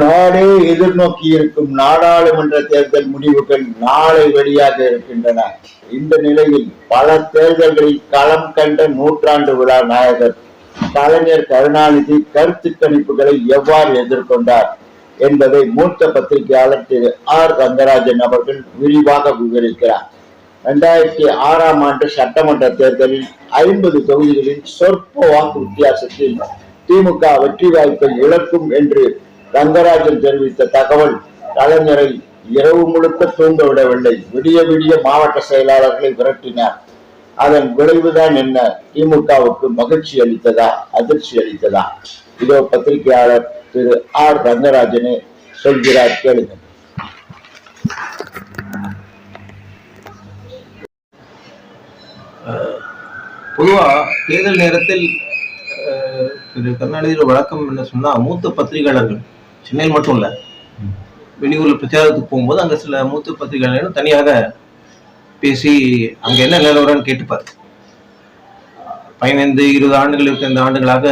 நாடே எதிர்நோக்கி இருக்கும் நாடாளுமன்ற தேர்தல் முடிவுகள் நாளை வெளியாக இருக்கின்றன. இந்த நிலையில் பல தேர்தல்களில் களம் கண்ட நூற்றாண்டு விழா நாயகர் கலைஞர் கருணாநிதி கருத்து கணிப்புகளை எவ்வாறு எதிர்கொண்டார் என்பதை மூத்த பத்திரிகையாளர் திரு ஆர் ரங்கராஜன் அவர்கள் விரிவாக விவரிக்கிறார். இரண்டாயிரத்தி ஆறாம் ஆண்டு சட்டமன்ற தேர்தலில் ஐம்பது தொகுதிகளில் சொற்ப வாக்கு வித்தியாசத்தில் திமுக வெற்றி வாய்ப்பை இழக்கும் என்று ரங்கராஜன் தெரிவித்த தகவல் கலைஞரை இரவு முழுக்க தூங்க விடவில்லை விடிய விடிய மாவட்ட செயலாளர்களை விரட்டினார். அதன் விளைவுதான் என்ன? திமுகவுக்கு மகிழ்ச்சி அளித்ததா? அதிர்ச்சி அளித்ததா? இதோ பத்திரிகையாளர் திரு ஆர் ரங்கராஜனே சொல்கிறார் கேளுங்கள். பொதுவா தேர்தல் நேரத்தில் அஹ், திரு கருணாநிதியோட வழக்கம் என்ன சொன்னா மூத்த பத்திரிகையாளர்கள் சென்னையில் மட்டும் இல்லை. வெளியூரில் பிரச்சாரத்துக்கு போகும்போது அங்கே சில மூத்த பத்திரிகையாளர்களும் தனியாக பேசி அங்கே என்ன நிலவரம்னு கேட்டுப்பார் பதினைந்து இருபது ஆண்டுகள் இருபத்தைந்து ஆண்டுகளாக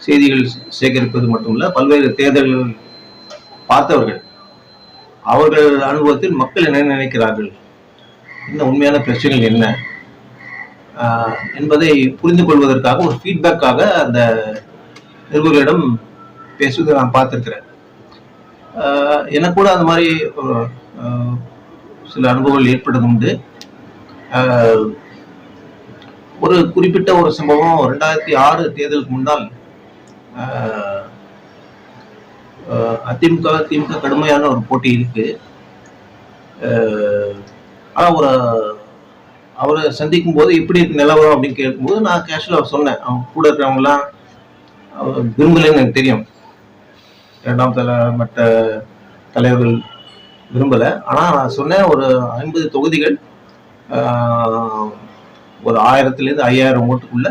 செய்திகள் சேகரிப்பது மட்டும் இல்லை பல்வேறு தேர்தல்கள் பார்த்தவர்கள் அவர்கள் அனுபவத்தில் மக்கள் என்ன நினைக்கிறார்கள் என்ன உண்மையான பிரச்சனைகள் என்ன என்பதை புரிந்து கொள்வதற்காக ஒரு ஃபீட்பேக்காக அந்த நிருபர்களிடம் பேசுவதை நான் பார்த்துருக்கிறேன். ஆஹ் எனக்கு கூட அந்த மாதிரி சில அனுபவங்கள் ஏற்பட்டது உண்டு. ஒரு குறிப்பிட்ட ஒரு சம்பவம் ரெண்டாயிரத்தி ஆறு தேர்தலுக்கு முன்னால் அதிமுக திமுக கடுமையான ஒரு போட்டி இருக்கு. ஆனால் ஒரு அவரை சந்திக்கும் போது எப்படி இருக்கு நிலவரம் அப்படின்னு கேட்கும்போது நான் கேஷுவலாக சொன்னேன். அவங்க கூட இருக்கிறவங்கலாம் விரும்பலைன்னு எனக்கு தெரியும். இரண்டாம் தலை மற்ற தலைவர்கள் விரும்பலை. ஆனால் நான் சொன்னேன் ஒரு ஐம்பது தொகுதிகள் ஒரு ஆயிரத்துலேருந்து ஐயாயிரம் ஓட்டுக்குள்ள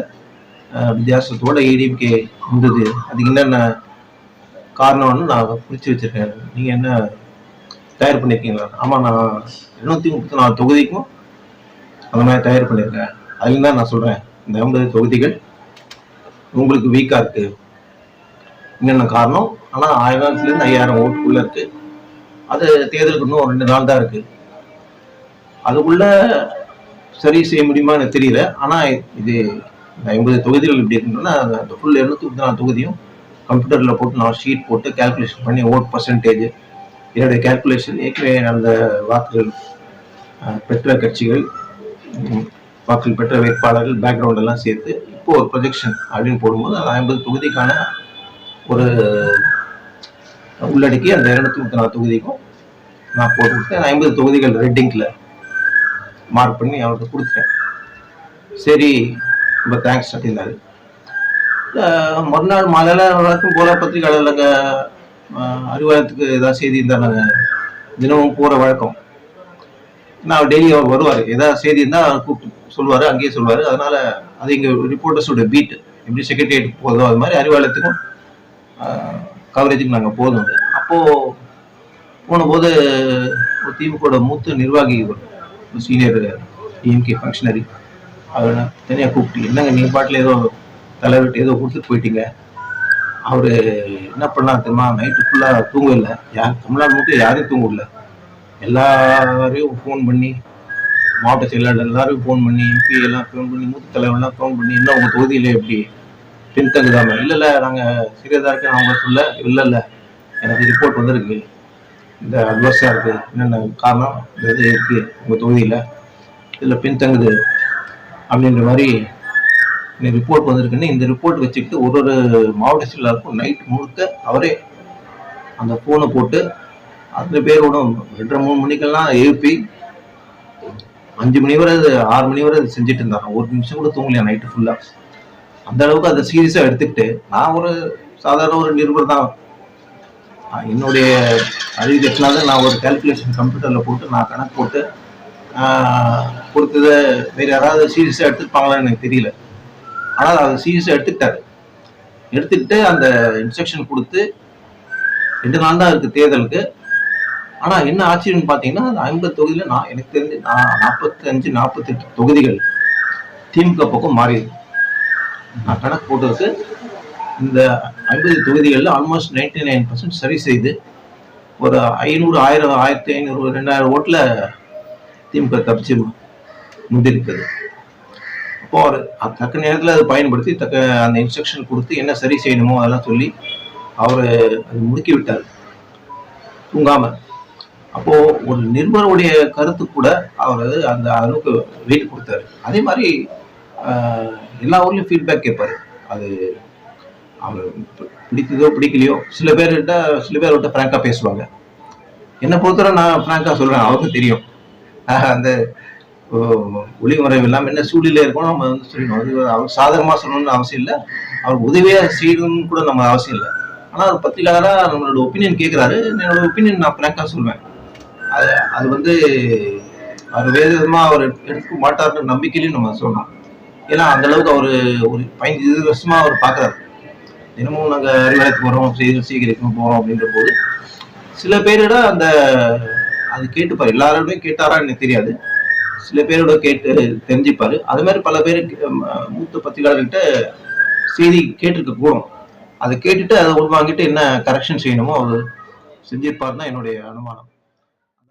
வித்தியாசத்தோட ஏடிஎம்கே இருந்தது அதுக்கு என்னென்ன காரணம்னு நான் குறித்து வச்சிருக்கேன். நீங்கள் என்ன தயார் பண்ணியிருக்கீங்களா ஆமாம் நான் இருநூத்தி முப்பத்தி நாலு தொகுதிக்கும் அந்த மாதிரி தயார் பண்ணியிருக்கேன் அதுல தான் நான் சொல்றேன். இந்த ஐம்பது தொகுதிகள் உங்களுக்கு வீக்கா இருக்கு. என்னென்ன காரணம்? ஆனால் ஆயிரத்துலேருந்து ஐயாயிரம் ஓட்டுக்குள்ள இருக்கு. அது தேர்தலுக்கு இன்னும் ரெண்டு நாள் தான் இருக்கு. அதுக்குள்ள சரி செய்ய முடியுமா எனக்கு தெரியல. ஆனால் இது இந்த ஐம்பது தொகுதிகள் இப்படி இருக்குன்னா அந்த ஃபுல் எழுநூத்தி முப்பத்தி நாலு தொகுதியும் கம்ப்யூட்டரில் போட்டு நான் ஷீட் போட்டு கால்குலேஷன் பண்ணி ஓட் பர்சன்டேஜ் என்னுடைய கால்குலேஷன் ஏற்கனவே அந்த வாக்குகள் பெற்ற கட்சிகள் ம், வாக்குகள் பெற்ற வேட்பாளர்கள் பேக்ரவுண்ட் எல்லாம் சேர்த்து இப்போ ஒரு ப்ரொஜெக்ஷன் அப்படின்னு போடும்போது அந்த ஐம்பது தொகுதிக்கான ஒரு உள்ளடக்கி அந்த இருநூத்தி முப்பத்தி நாலு தொகுதிக்கும் நான் போட்டு கொடுத்தேன் ஐம்பது தொகுதிகள் ரெட்டிங்கில் மார்க் பண்ணி அவர்கிட்ட கொடுத்துட்டேன். சரி ரொம்ப தேங்க்ஸ் அப்படின்னாரு மறுநாள் மாலையில் வழக்கம் போல பத்திரிகையாளர் அறிவாலயத்துக்கு ஏதாவது செய்தி இருந்தால் நாங்கள் தினமும் போகிற வழக்கம். நான் டெய்லி அவர் வருவார். ஏதாவது செய்தி இருந்தால் கூப்பிட்டு சொல்லுவார் அங்கேயே சொல்லுவார். அதனால அது இங்கே ரிப்போர்ட்டர்ஸோட பீட் எப்படி செக்ரட்டரியேட் போதோ அது மாதிரி அறிவாலயத்துக்கும் கவரேஜுக்கு நாங்கள் போதும். அப்போது போனபோது ஒரு திமுக மூத்த நிர்வாகி சீனியர் டிஎம்கே ஃபங்க்ஷனரி அவர் தனியாக கூப்பிட்டு என்னங்க நீங்கள் பாட்டில் ஏதோ தலைவர்கிட்ட ஏதோ கொடுத்துட்டு போயிட்டீங்க. அவர் என்ன பண்ணலாம் தெரியுமா? நைட்டு ஃபுல்லாக தூங்கலை யார் தமிழ்நாடு மட்டும் யாரையும் தூங்கல எல்லாரையும் ஃபோன் பண்ணி மாவட்ட செயலாளர் எல்லாரையும் ஃபோன் பண்ணி எம்பி எல்லாம் ஃபோன் பண்ணி மூத்த தலைவர்லாம் ஃபோன் பண்ணி என்ன உங்கள் தொகுதியில் எப்படி பின்தங்குதாம. இல்லை இல்லை நாங்கள் சீரியஸாக இருக்கு அவங்க சொல்ல இல்லை இல்லை எனக்கு ரிப்போர்ட் வந்திருக்கு. இந்த அட்வர்ஸாக இருக்குது என்னென்ன காரணம்? இந்த இது இருக்குது உங்கள் தொகுதியில். இதில் பின்தங்குது அப்படின்ற மாதிரி இந்த ரிப்போர்ட் வந்திருக்குன்னு இந்த ரிப்போர்ட் வச்சுக்கிட்டு ஒரு ஒரு மாவட்ட செயலாளருக்கும் நைட் முழுக்க அவரே அந்த ஃபோனை போட்டு அந்த பேரோட ரெண்டரை மூணு மணிக்கெல்லாம் எழுப்பி அஞ்சு மணி வரை அது ஆறு மணி வரை அது செஞ்சுட்டு இருந்தாங்க ஒரு நிமிஷம் கூட தூங்கலையா நைட்டு ஃபுல்லாக அந்த அளவுக்கு அதை சீரியஸா எடுத்துக்கிட்டு நான் ஒரு சாதாரண ஒரு நிருபர் தான். என்னுடைய அறிவு கட்டினால நான் ஒரு கால்குலேஷன் கம்ப்யூட்டர்ல போட்டு நான் கணக்கு போட்டு கொடுத்தத கொடுத்ததை வேற யாராவது சீரியஸா எடுத்துப்பாங்களான்னு எனக்கு தெரியல. ஆனால் அதை சீரியஸா எடுத்துக்கிட்டாரு. எடுத்துக்கிட்டு அந்த இன்ஸ்ட்ரக்ஷன் கொடுத்து ரெண்டு நாள் தான் இருக்கு தேர்தலுக்கு. ஆனா என்ன ஆச்சரியம்னு பாத்தீங்கன்னா அந்த ஐம்பது தொகுதியில நான் எனக்கு தெரிஞ்சு நான் நாற்பத்தஞ்சு நாற்பத்தெட்டு தொகுதிகள் திமுக பக்கம் மாறிடுது கணக்கு போட்டதுக்கு இந்த ஐம்பது தொகுதிகளில் ஆல்மோஸ்ட் நைன்டி நைன் பர்சன்ட் சரி செய்து ஒரு ஐநூறு ஆயிரம் ஆயிரத்தி ஐநூறு ரெண்டாயிரம் ஓட்டில் திமுக தப்பிச்சு முந்திருக்குது. அப்போ அவர் தக்க நேரத்தில் அதை பயன்படுத்தி தக்க அந்த இன்ஸ்ட்ரக்ஷன் கொடுத்து என்ன சரி செய்யணுமோ அதெல்லாம் சொல்லி அவர் அது முடுக்கி விட்டார் தூங்காம. அப்போ ஒரு நிருபருடைய கருத்து கூட அவர் அந்த அளவுக்கு வெயிட் கொடுத்தாரு. அதே மாதிரி எல்லா ஊர்லயும் ஃபீட்பேக் கேட்பாரு அது அவர் பிடிக்குதோ பிடிக்கலையோ சில பேர்கிட்ட சில பேர்கிட்ட ஃப்ராங்கா பேசுவாங்க. என்னை பொறுத்தவரை நான் ஃப்ராங்கா சொல்றேன் அவருக்கும் தெரியும். அந்த ஓ, ஒளிமுறை இல்லாமல் என்ன சூழ்நிலை இருக்கணும் நம்ம வந்து சொல்லணும். அது அவர் சாதகமாக சொல்லணும்னு அவசியம் இல்லை. அவர் உதவியாக செய்யணும்னு கூட நம்ம அவசியம் இல்லை. ஆனால் ஒரு பத்திரிகையாளராக நம்மளோட ஒப்பீனியன் கேட்குறாரு என்னோட ஒப்பீனியன் நான் ஃப்ராங்காக சொல்வேன். அது அது வந்து அவர் வேறு விதமாக அவர் எடுக்க மாட்டார்னு நம்பிக்கையிலையும் நம்ம சொல்லலாம் ஏன்னா அந்த அளவுக்கு அவர் ஒரு பதினஞ்சு இருபது வருஷமா அவர் பார்க்குறாரு தினமும் நாங்கள் அறிவாலயத்துக்கு போகிறோம் செய்தி சீக்கிரம் போகிறோம் அப்படின்ற போது. சில பேரோட அந்த அது கேட்டுப்பாரு. எல்லாரோடையும் கேட்டாரா எனக்கு தெரியாது. சில பேரோட கேட்டு தெரிஞ்சுப்பாரு. அது மாதிரி பல பேர் மூத்த பத்திரிகையாளர்கிட்ட செய்தி கேட்டிருக்க கூடும். அதை கேட்டுட்டு அதை உள்வாங்கிட்டு என்ன கரெக்ஷன் செய்யணுமோ அவர் செஞ்சிருப்பார் தான் என்னுடைய அனுமானம்.